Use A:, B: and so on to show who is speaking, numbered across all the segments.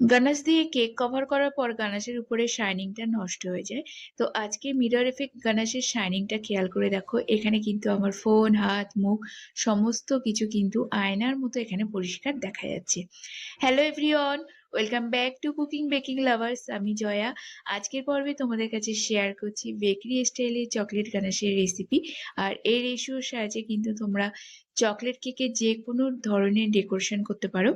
A: Ganache দিয়ে cake cover করার পর গানাশের উপরে শাইনিংটা নষ্ট হয়ে যায়। তো আজকে মিরর এফেক্ট গানাশের শাইনিংটা খেয়াল করে দেখো, এখানে কিন্তু আমার ফোন হাত, মুখ সমস্ত কিছু কিন্তু আয়নার মতো এখানে পরিষ্কার দেখা যাচ্ছে। Hello everyone welcome back to cooking baking lovers আমি জয়া। আজকের পর্বে তোমাদের কাছে শেয়ার করছি বেকারি স্টাইলে চকলেট গানাশের রেসিপি আর এই রেশিওর সাহায্যে কিন্তু তোমরা চকলেট কেকে যে কোনো ধরনের ডেকোরেশন করতে পারো।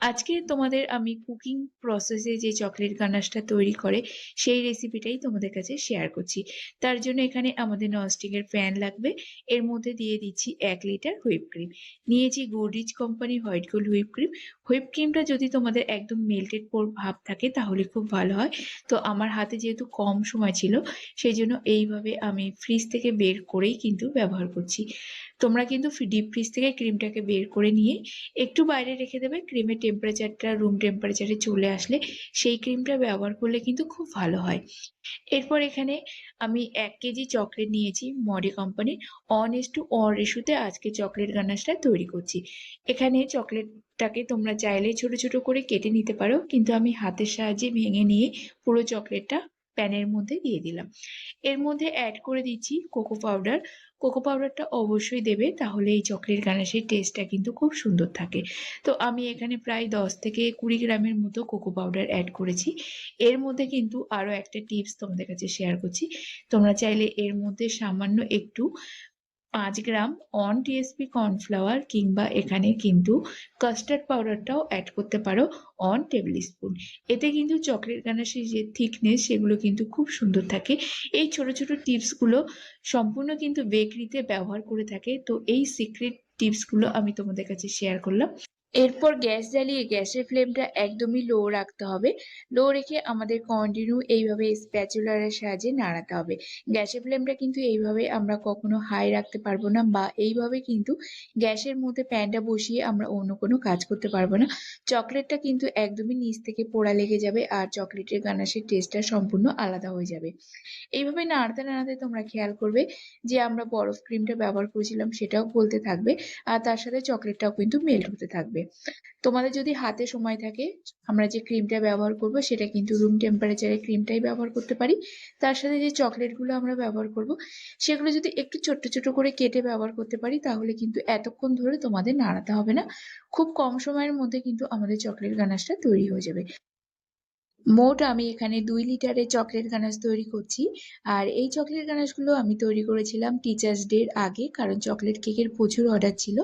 A: আজকে তোমাদের আমি কুকিং প্রসেসে যে চকলেট গানাশটা তৈরি করে, সেই রেসিপিটাই তোমাদের কাছে শেয়ার করছি। তার জন্য এখানে আমাদের ননস্টিকের প্যান লাগবে। এর মধ্যে দিয়ে দিচ্ছি এক লিটার হুইপ ক্রিম নিয়েছি Goodrich company white gold whip cream whip ক্রিমটা যদি তোমাদের একদম মেল্টেড ভাব থাকে, তাহলে খুব ভালো হয়। তো আমার হাতে যেহেতু কম সময় ছিল সেই জন্য এইভাবে আমি ফ্রিজ থেকে বের করেই কিন্তু ব্যবহার করছি। তোমরা কিন্তু ডিপ ফ্রিজ থেকে ক্রিমটাকে বের করে নিয়ে একটু বাইরে রেখে দেবে ক্রিমের টেম্পারেচারটা রুম টেম্পারেচারে চলে আসলে সেই ক্রিমটা ব্যবহার করলে কিন্তু খুব ভালো হয়। এরপর এখানে আমি এক কেজি চকলেট নিয়েছি মডি কোম্পানির অন এস টু অন রেশুতে আজকে চকলেট গানাশটা তৈরি করছি। এখানে চকলেটটাকে তোমরা চাইলে ছোট ছোট করে কেটে নিতে পারো। কিন্তু আমি হাতের সাহায্যে ভেঙে নিয়ে পুরো চকলেটটা প্যানের মধ্যে দিয়ে দিলাম। এর মধ্যে অ্যাড করে দিচ্ছি কোকো পাউডার কোকো পাউডারটা অবশ্যই দেবে, তাহলে এই চকলেট গানাশের টেস্টটা কিন্তু খুব সুন্দর থাকে। তো আমি এখানে প্রায় দশ থেকে কুড়ি গ্রামের মতো কোকো পাউডার অ্যাড করেছি। এর মধ্যে কিন্তু আরও একটা টিপস তোমাদের কাছে শেয়ার করছি। তোমরা চাইলে এর মধ্যে সামান্য একটু পাঁচ গ্রাম অন টিএসপি কর্নফ্লাওয়ার কিংবা এখানে কিন্তু কাস্টার্ড পাউডারটাও অ্যাড করতে পারো অন টেবিল স্পুন এতে কিন্তু চকলেট গানাশের যে থিকনেস সেগুলো কিন্তু খুব সুন্দর থাকে। এই ছোট ছোট টিপসগুলো সম্পূর্ণ কিন্তু বেকরিতে ব্যবহার করে থাকে। তো এই সিক্রেট টিপসগুলো আমি তোমাদের কাছে শেয়ার করলাম। এরপর গ্যাস জ্বালিয়ে গ্যাসের ফ্লেমটা একদমই লো রাখতে হবে। লো রেখে আমাদের কন্টিনিউ এইভাবে স্প্যাচুলারের সাহায্যে নাড়াতে হবে। গ্যাসের ফ্লেমটা কিন্তু এইভাবে আমরা কখনো হাই রাখতে পারব না বা এইভাবে কিন্তু গ্যাসের মধ্যে প্যানটা বসিয়ে আমরা অন্য কোনো কাজ করতে পারব না। চকলেটটা কিন্তু একদমই নিচ থেকে পোড়া লেগে যাবে আর চকলেটের গানাশের টেস্টটা সম্পূর্ণ আলাদা হয়ে যাবে। এইভাবে নাড়তে নাড়াতে তোমরা খেয়াল করবে যে আমরা বরফ ক্রিমটা ব্যবহার করেছিলাম সেটাও বলতে থাকবে আর তার সাথে চকলেটটাও কিন্তু মেল্ট হতে থাকবে। তোমাদের যদি হাতে সময় থাকে, আমরা যে ক্রিমটা ব্যবহার করব, সেটা কিন্তু রুম টেম্পারেচারের ক্রিমটাই ব্যবহার করতে পারি। তার সাথে যে চকলেটগুলো আমরা ব্যবহার করব, সেগুলো যদি একটু ছোট্ট ছোট করে কেটে ব্যবহার করতে পারি, তাহলে কিন্তু এতক্ষণ ধরে তোমাদের নাড়াতে হবে না। খুব কম সময়ের মধ্যে কিন্তু আমাদের চকলেট গানাশটা তৈরি হয়ে যাবে। মোট আমি এখানে দুই লিটারের চকলেট গানাশ তৈরি করছি। আর এই চকলেট গানাশগুলো আমি তৈরি করেছিলাম টিচার্স ডের আগে, কারণ চকলেট কেকের প্রচুর অর্ডার ছিল।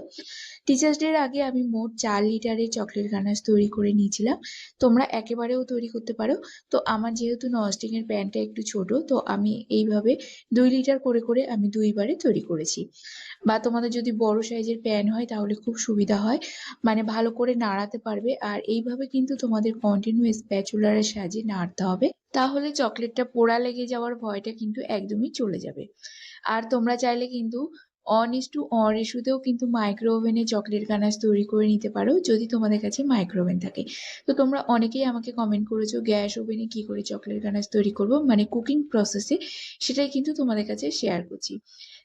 A: টিচার্স ডের আগে আমি মোট চার লিটারের চকলেট গানাশ তৈরি করে নিয়েছিলাম। তোমরা একেবারেও তৈরি করতে পারো। তো আমার যেহেতু ননস্টিকের প্যানটা একটু ছোট, তো আমি এইভাবে দুই লিটার করে করে আমি দুইবারে তৈরি করেছি। বা তোমাদের যদি বড় সাইজের প্যান হয়, তাহলে খুব সুবিধা হয়। মানে ভালো করে নাড়াতে পারবে। আর এইভাবে কিন্তু তোমাদের কন্টিনিউ স্প্যাচুলারের সাহায্যে নাড়তে হবে। তাহলে চকলেটটা পোড়া লেগে যাওয়ার ভয়টা কিন্তু একদমই চলে যাবে। আর তোমরা চাইলে কিন্তু অন ইস টু অন ইস্যুতেও কিন্তু মাইক্রো ওভেনে চকলেট গানাশ তৈরি করে নিতে পারো, যদি তোমাদের কাছে মাইক্রো ওভেন থাকে। তো তোমরা অনেকেই আমাকে কমেন্ট করেছ গ্যাস ওভেনে কি করে চকলেট গানাশ তৈরি করব? মানে কুকিং প্রসেসে সেটাই কিন্তু তোমাদের কাছে শেয়ার করছি।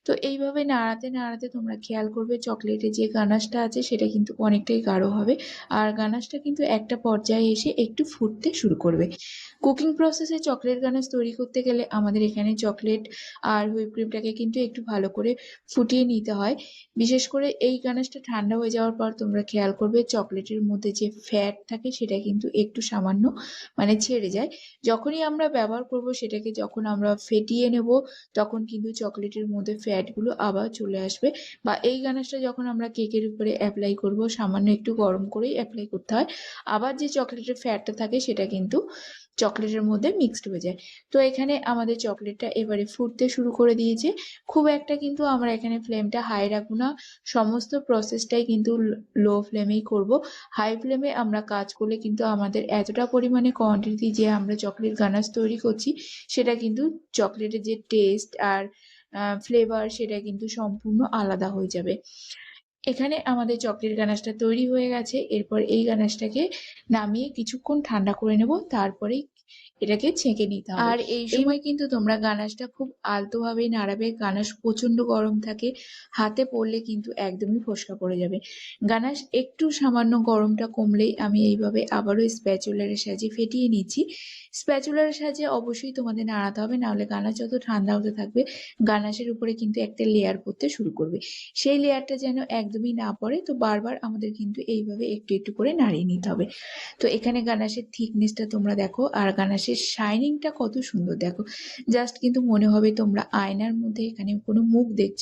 A: তো এইভাবে নাড়াতে নাড়াতে তোমরা খেয়াল করবে চকলেটে যে গানাশটা আছে সেটা কিন্তু অনেকটাই গাঢ় হবে। আর গানাশটা কিন্তু একটা পর্যায়ে এসে একটু ফুটতে শুরু করবে। কুকিং প্রসেসে চকলেট গানাশ তৈরি করতে গেলে আমাদের এখানে চকলেট আর হুইপ ক্রিমটাকে কিন্তু একটু ভালো করে ফুটিয়ে নিতে হয়। বিশেষ করে এই গানাশটা ঠান্ডা হয়ে যাওয়ার পর তোমরা খেয়াল করবে চকলেটের মধ্যে যে ফ্যাট থাকে সেটা কিন্তু একটু সামান্য মানে ছেড়ে যায়। যখনই আমরা ব্যবহার করব সেটাকে যখন আমরা ফেটিয়ে নেব তখন কিন্তু চকলেটের মধ্যে ফ্যাটগুলো আবার চলে আসবে। বা এই গানাশটা যখন আমরা কেকের উপরে অ্যাপ্লাই করব, সামান্য একটু গরম করেই অ্যাপ্লাই করতে হয়। আবার যে চকলেটের ফ্যাটটা থাকে, সেটা কিন্তু চকলেটের মধ্যে মিক্সড হয়ে যায়। তো এখানে আমাদের চকলেটটা এবারে ফুটতে শুরু করে দিয়েছে। খুব একটা কিন্তু আমরা এখানে ফ্লেমটা হাই রাখব না। সমস্ত প্রসেসটাই কিন্তু লো ফ্লেমেই করব। হাই ফ্লেমে আমরা কাজ করলে কিন্তু আমাদের এতটা পরিমাণে কোয়ান্টিটি যে আমরা চকলেট গানাশ তৈরি করছি, সেটা কিন্তু চকলেটের যে টেস্ট আর ফ্লেভার সেটা কিন্তু সম্পূর্ণ আলাদা হয়ে যাবে। এখানে আমাদের চকলেট গানাশটা তৈরি হয়ে গেছে। এরপর এই গানাশটাকে নামিয়ে কিছুক্ষণ ঠান্ডা করে নেব তারপরেই এটাকে ছেঁকে নিতে হবে। আর এই সময় কিন্তু তোমরা গানাশটা খুব আলতোভাবে নাড়াবে গানাশ প্রচণ্ড গরম থাকে হাতে পড়লে কিন্তু একদমই ফোসকা পড়ে যাবে। গানাশ একটু সামান্য গরমটা কমলেই আমি এইভাবে আবারও স্প্যাচুলারের সাহায্যে ফেটিয়ে নিচ্ছি। স্প্যাচুলারের সাহায্যে অবশ্যই তোমাদের নাড়াতে হবে নাহলে গানাশ যত ঠান্ডা হতে থাকবে গানাশের উপরে কিন্তু একটা লেয়ার পড়তে শুরু করবে। সেই লেয়ারটা যেন একদমই না পড়ে, তো বারবার আমাদের কিন্তু এইভাবে একটু একটু করে নাড়িয়ে নিতে হবে। তো এখানে গানাশের থিকনেসটা তোমরা দেখো, আর গানাশের শাইনিংটা কত সুন্দর দেখো। জাস্ট কিন্তু মনে হবে তোমরা আয়নার মধ্যে এখানে কোনো মুখ দেখছ,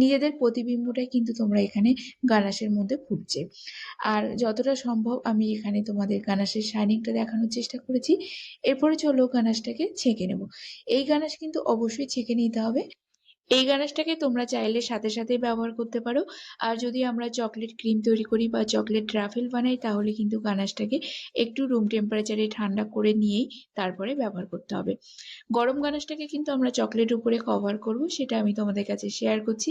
A: নিজেদের প্রতিবিম্বটাই কিন্তু তোমরা এখানে গানাশের মধ্যে ফুটছে। আর যতটা সম্ভব আমি এখানে তোমাদের গানাশের শাইনিংটা দেখানোর চেষ্টা করেছি, এরপরে চলো গানাশটাকে ছেঁকে নেব। এই গানাশ কিন্তু অবশ্যই ছেঁকে নিতে হবে। এই গানাশটাকে তোমরা চাইলে সাথে সাথে ব্যবহার করতে পারো। আর যদি আমরা চকলেট ক্রিম তৈরি করি বা চকলেট ট্রাফেল বানাই, তাহলে কিন্তু গানাশটাকে একটু রুম টেম্পারেচারে ঠান্ডা করে নিয়েই তারপরে ব্যবহার করতে হবে। গরম গানাশটাকে কিন্তু আমরা চকলেট উপরে কভার করব, সেটা আমি তোমাদের কাছে শেয়ার করছি।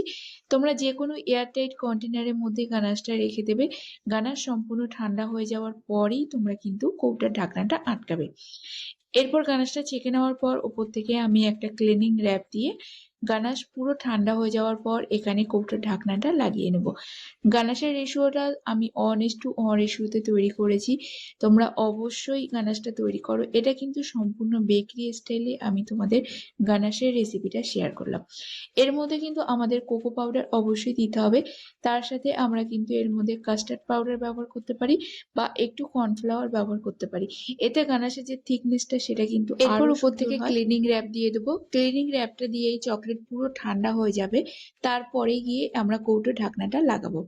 A: তোমরা যে কোনো এয়ারটাইট কন্টেনারের মধ্যে গানাশটা রেখে দেবে। গানাশ সম্পূর্ণ ঠান্ডা হয়ে যাওয়ার পরেই তোমরা কিন্তু কৌটার ঢাকনাটা আটকাবে। এরপর গানাশটা ছেঁকে নেওয়ার পর ওপর থেকে আমি একটা ক্লিনিং র্যাপ দিয়ে গানাশ পুরো ঠান্ডা হয়ে যাওয়ার পর এখানে কৌটোর ঢাকনাটা লাগিয়ে নেব। গানাশের রেশিওটা আমি অন টু অন রেশিওতে তৈরি করেছি। তোমরা অবশ্যই গানাশটা তৈরি করো। এটা কিন্তু সম্পূর্ণ বেকরি স্টাইলে আমি তোমাদের গানাশের রেসিপিটা শেয়ার করলাম। এর মধ্যে কিন্তু আমাদের কোকো পাউডার অবশ্যই দিতে হবে। তার সাথে আমরা কিন্তু এর মধ্যে কাস্টার্ড পাউডার ব্যবহার করতে পারি বা একটু কর্নফ্লাওয়ার ব্যবহার করতে পারি। এতে গানাশের যে থিকনেসটা সেটা কিন্তু এরপর উপর থেকে ক্লিনিং র্যাপ দিয়ে দেবো। ক্লিনিং র্যাপটা দিয়েই চকলেট পুরো ঠান্ডা হয়ে যাবে তারপরে গিয়ে আমরা কৌটো ঢাকনাটা লাগাবো।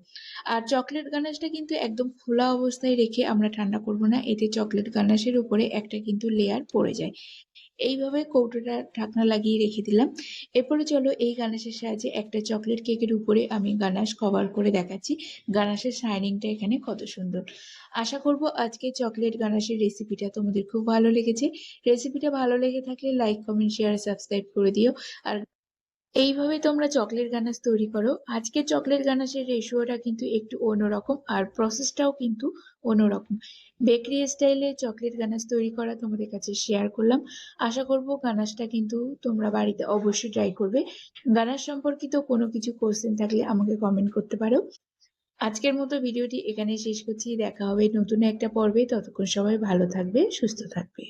A: আর চকলেট গানাশটা কিন্তু একদম খোলা অবস্থায় রেখে আমরা ঠান্ডা করব না, এতে চকলেট গানাশের উপরে একটা কিন্তু লেয়ার পড়ে যায়। এইভাবে কৌটোটা ঢাকনা লাগিয়ে রেখে দিলাম। এরপরে চলো এই গানাশের সাহায্যে একটা চকলেট কেকের উপরে আমি গানাশ কভার করে দেখাচ্ছি। গানাশের শাইনিংটা এখানে কত সুন্দর। আশা করব আজকে চকলেট গানাশের রেসিপিটা তোমাদের খুব ভালো লেগেছে। রেসিপিটা ভালো লেগে থাকলে লাইক, কমেন্ট শেয়ার সাবস্ক্রাইব করে দিও। আর এইভাবে তোমরা চকলেট গানাশ তৈরি করো। আজকে চকলেট গানাশের রেশিওটা কিন্তু একটু অন্যরকম আর প্রসেসটাও কিন্তু অন্যরকম। বেকারি স্টাইলে চকলেট গানাশ তৈরি করা তোমাদের কাছে শেয়ার করলাম। আশা করব গানাশটা কিন্তু তোমরা বাড়িতে অবশ্যই ট্রাই করবে। গানাস সম্পর্কিত কোনো কিছু কোশ্চেন থাকলে আমাকে কমেন্ট করতে পারো। আজকের মতো ভিডিওটি এখানে শেষ করছি। দেখা হবে নতুন একটা পর্বে। ততক্ষণ সবাই ভালো থাকবে, সুস্থ থাকবে।